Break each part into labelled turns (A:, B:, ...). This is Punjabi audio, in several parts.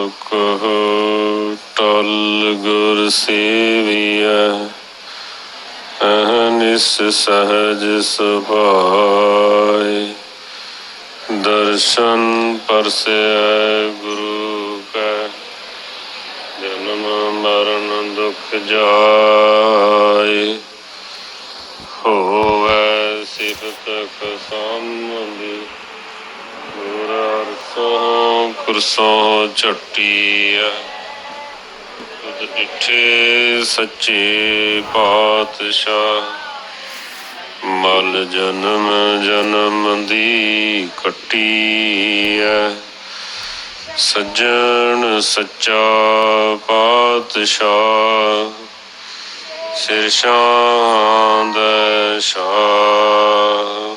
A: ਸੁਖ ਟਲ ਗੁਰ ਸੇਵੀਐ। ਅਹਨਿਸ ਸਹਜ ਸੁਭਾਇ ਦਰਸ਼ਨ ਪਰਸੈ ਗੁਰੂ ਕੈ। ਜਨਮ ਮਰਨ ਦੁਖ ਜਾਏ। ਹੋਵੈ ਸਿਫਤ ਕਸਮਦੀ ਗੁਰ ਅਰਸੋਂ ਕੁਰਸੋਂ ਝਟੀਐ। ਤੁਧ ਡਿਠੇ ਸੱਚੇ ਪਾਤਸ਼ਾਹ। ਮਲ ਜਨਮ ਜਨਮ ਦੀ ਕੱਟੀ ਕੱਟੀਐ। ਸੱਜਣ ਸੱਚਾ ਪਾਤਸ਼ਾਹ। ਸਿਰ ਸ਼ਾਂਦ ਸ਼ਾਹ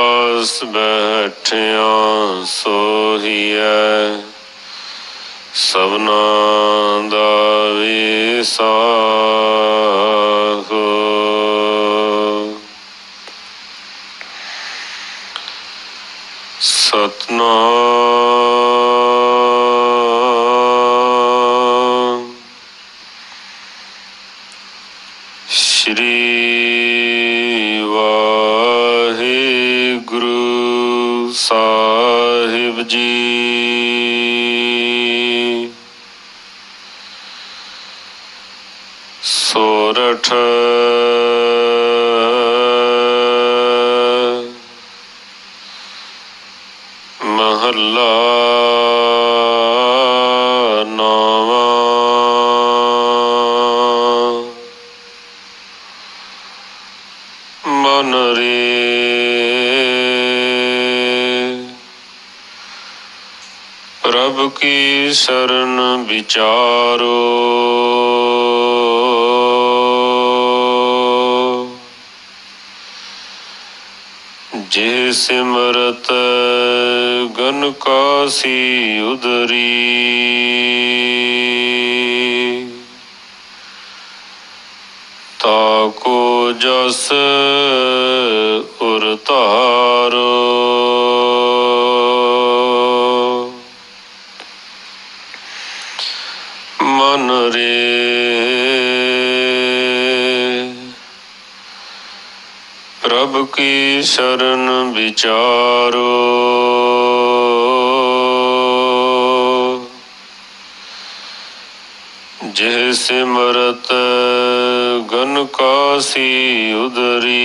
A: ਬੈਠਿਆ ਸੋਹੀਐ। ਸਭਨਾ ਦਾ ਵਿਸਾਹ ਸਤਨਾਮ ਸੋਰਠ ਮਹੱਲਾ ਨੌਵਾਂ। ਮਨ ਪ੍ਰਭ ਕੀ ਸ਼ਰਨ ਵਿਚਾਰੋ। ਜੇ ਸਿਮਰਤ ਗਨ ਕਾਸੀ ਉਦਰੀ। ਤਾ ਕੋ ਜਸ ਉਰ ਧਾਰੋ। ਪ੍ਰਭ ਕੀ ਸ਼ਰਨ ਵਿਚਾਰੋ। ਜਿਹ ਸਿਮਰਤ ਗਨ ਕਾਸੀ ਉਦਰੀ।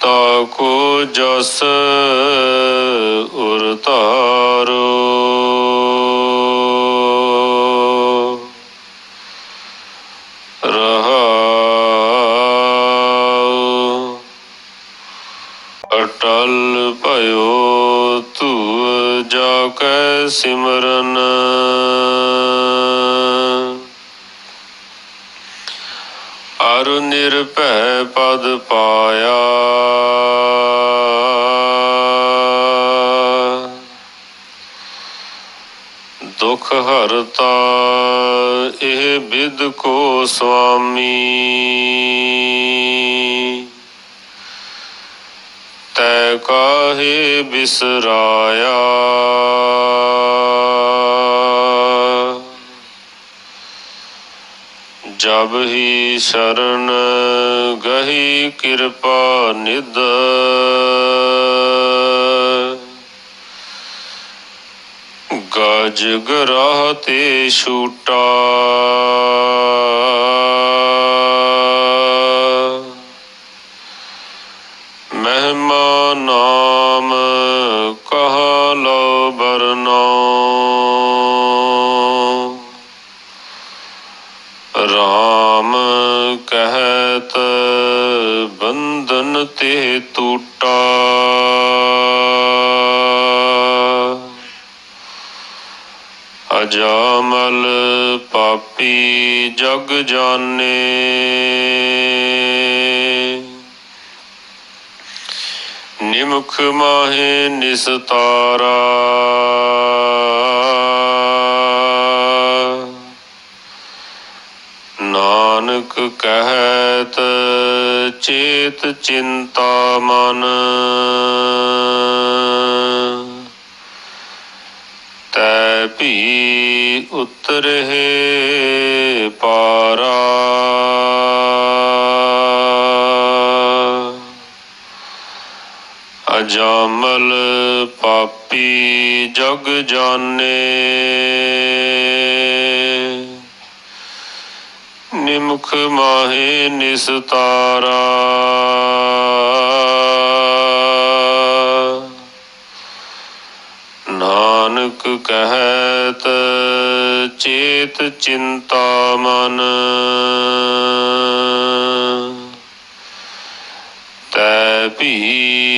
A: ਤਾ ਕੋ ਜਸ ਉਰ ਧਾਰੋ ਰਹਾਉ ਅਟਲ ਭਇਓ ਤੂ ਜਾ ਕੈ ਸਿਮਰਨ। ਅਰ ਨਿਰਭੈ ਪਦ ਪਾਇਆ। ਦੁਖ ਹਰਤਾ ਇਹ ਬਿਦ ਕੋ ਸੁਆਮੀ ਕਾਹੇ ਬਿਸਰਾਇਆ? ਜਬ ਹੀ ਸ਼ਰਨ ਗਹੀ ਕਿਰਪਾ ਨਿਦ ਗਜ ਗਰਾਹ ਤੇ ਛੂਟਾ। ਬਰਨੋ ਰਾਮ ਕਹਤ ਬੰਧਨ ਤੇ ਟੂਟਾ। ਅਜਾਮਲ ਪਾਪੀ ਜਗ ਜਾਣੇ। ਨਿਮਖ ਮਾਹੇ ਨਿਸਤਾਰਾ ਨਾਨਕ ਕਹਤ ਚੇਤ ਚਿੰਤਾ ਮਨ। ਤੈ ਭੀ ਉਤਰਹਿ ਪਾਰਾ ਜਾਮਲ ਪਾਪੀ ਜਗ ਜਾਣੇ। ਨਿਮਖ ਮਾਹੇ ਨਿਸਤਾਰਾ। ਨਾਨਕ ਕਹਿਤ ਚੇਤ ਚਿੰਤਾ ਮਨ। ਤੈ ਭੀ